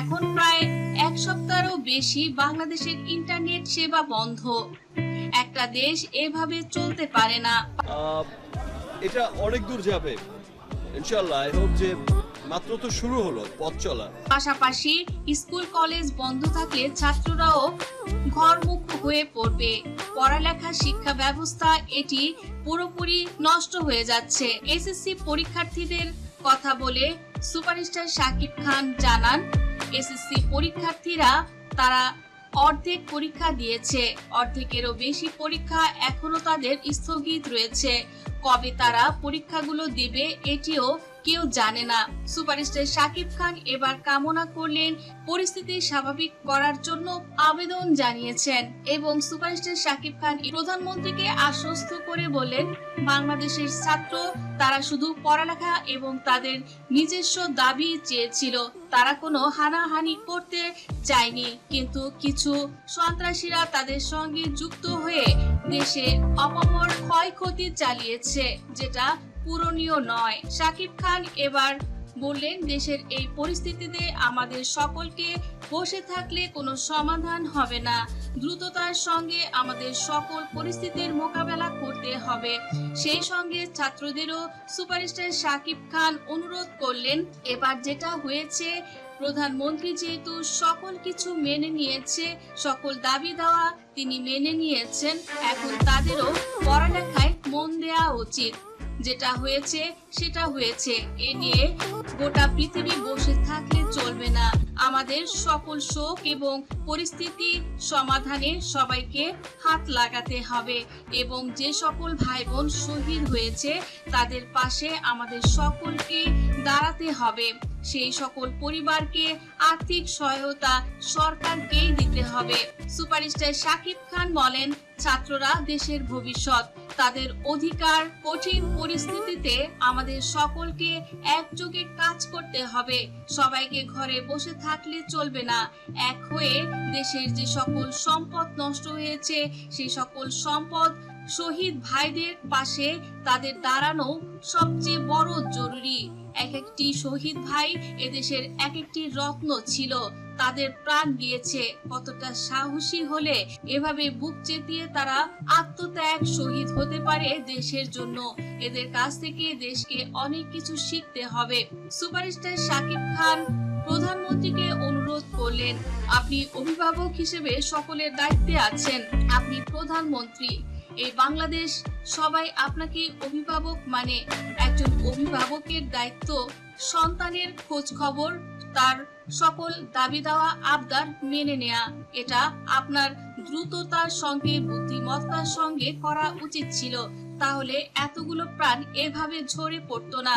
এখন প্রায় এক সপ্তাহেরও বেশি বাংলাদেশের ইন্টারনেট সেবা বন্ধ। একটা দেশ এভাবে চলতে পারে না। এটা অনেক দূর যাবে। ইনশাল্লাহ আই হোপ যে মাত্র তো শুরু হলো পথ চলা। পাশাপাশি স্কুল কলেজ বন্ধ থাকলে ছাত্ররাও ঘরমুখ হয়ে পড়বে। পড়ালেখা শিক্ষা ব্যবস্থা এটি পুরোপুরি নষ্ট হয়ে যাচ্ছে। এসএসসি পরীক্ষার্থীদের কথা বলে সুপারস্টার শাকিব খান জানান এসএসসি পরীক্ষার্থীরা তারা অর্ধেক পরীক্ষা দিয়েছে। অর্ধেকেরও বেশি পরীক্ষা এখনও তাদের স্থগিত রয়েছে। কবে তারা পরীক্ষাগুলো দেবে এটিও কেউ জানে না। সুপারস্টার শাকিব খান এবার কামনা করলেন পরিস্থিতি স্বাভাবিক করার জন্য আবেদন জানিয়েছেন এবং সুপারস্টার শাকিব খান প্রধানমন্ত্রীকে আশ্বস্ত করে বলেন বাংলাদেশের ছাত্র, তারা শুধু পড়ালেখা এবং তাদের নিজস্ব দাবি চেয়েছিল। তারা কোনো হানাহানি করতে চায়নি। কিন্তু কিছু সন্ত্রাসীরা তাদের সঙ্গে যুক্ত হয়ে দেশে অপমর ক্ষয়ক্ষতি চালিয়েছে, যেটা পূরণীয় নয়। শাকিব খান এবার বললেন, দেশের এই পরিস্থিতিতে আমাদের সকলকে বসে থাকলে কোনো সমাধান হবে না। দ্রুততার সঙ্গে আমাদের সকল পরিস্থিতির মোকাবেলা করতে হবে। সেই সঙ্গে ছাত্রদেরও সুপারস্টার শাকিব খান অনুরোধ করলেন, এবার যেটা হয়েছে, প্রধানমন্ত্রী যেহেতু সকল কিছু মেনে নিয়েছে, সকল দাবি দেওয়া তিনি মেনে নিয়েছেন, এখন তাদেরও পড়ালেখায় মন দেওয়া উচিত। যেটা হয়েছে, সেটা হয়েছে। এ নিয়ে গোটা পৃথিবী বসে থাকলে চলবে না। আমাদের সকল শোক এবং পরিস্থিতি সমাধানে সবাইকে হাত লাগাতে হবে এবং যে সকল ভাই বোন শহীদ হয়েছে, তাদের পাশে আমাদের সকলকে দাঁড়াতে হবে। সেই সকল পরিবারকে আর্থিক সহায়তা সরকারকেই দিতে হবে। সুপারস্টার শাকিব খান বলেন, ছাত্ররা দেশের ভবিষ্যৎ। তাদের অধিকার কঠিন পরিস্থিতিতে আমাদের সকলকে একযোগে কাজ করতে হবে। সবাইকে ঘরে বসে থাকলে চলবে না। এক হয়ে দেশের যে সকল সম্পদ নষ্ট হয়েছে, সেই সকল সম্পদ শহীদ ভাইদের পাশে তাদের দাঁড়ানো সবচেয়ে বড় জরুরি। এক একটি শহীদ ভাই এদেশের এক একটি রত্ন ছিল, তাদের প্রাণ দিয়েছে কতটা সাহসী হলে এভাবে বুক চেতিয়ে তারা আত্মত্যাগ শহীদ হতে পারে দেশের জন্য। এদের কাছ থেকে দেশকে অনেক কিছু শিখতে হবে। সুপারস্টার শাকিব খান প্রধানমন্ত্রীকে অনুরোধ করলেন, আপনি অভিভাবক হিসেবে সকলের দায়িত্বে আছেন। আপনি প্রধানমন্ত্রী। এই বাংলাদেশ সবাই আপনাকে অভিভাবক মানে একজন অভিভাবকের দায়িত্ব, সন্তানের খোঁজ খবর, তার সকল দাবি দেওয়া, আবদার মেনে নেয়া। এটা আপনার দ্রুততার সঙ্গে, বুদ্ধিমত্তার সঙ্গে করা উচিত ছিল। তাহলে এতগুলো প্রাণ এভাবে ঝরে পড়তো না।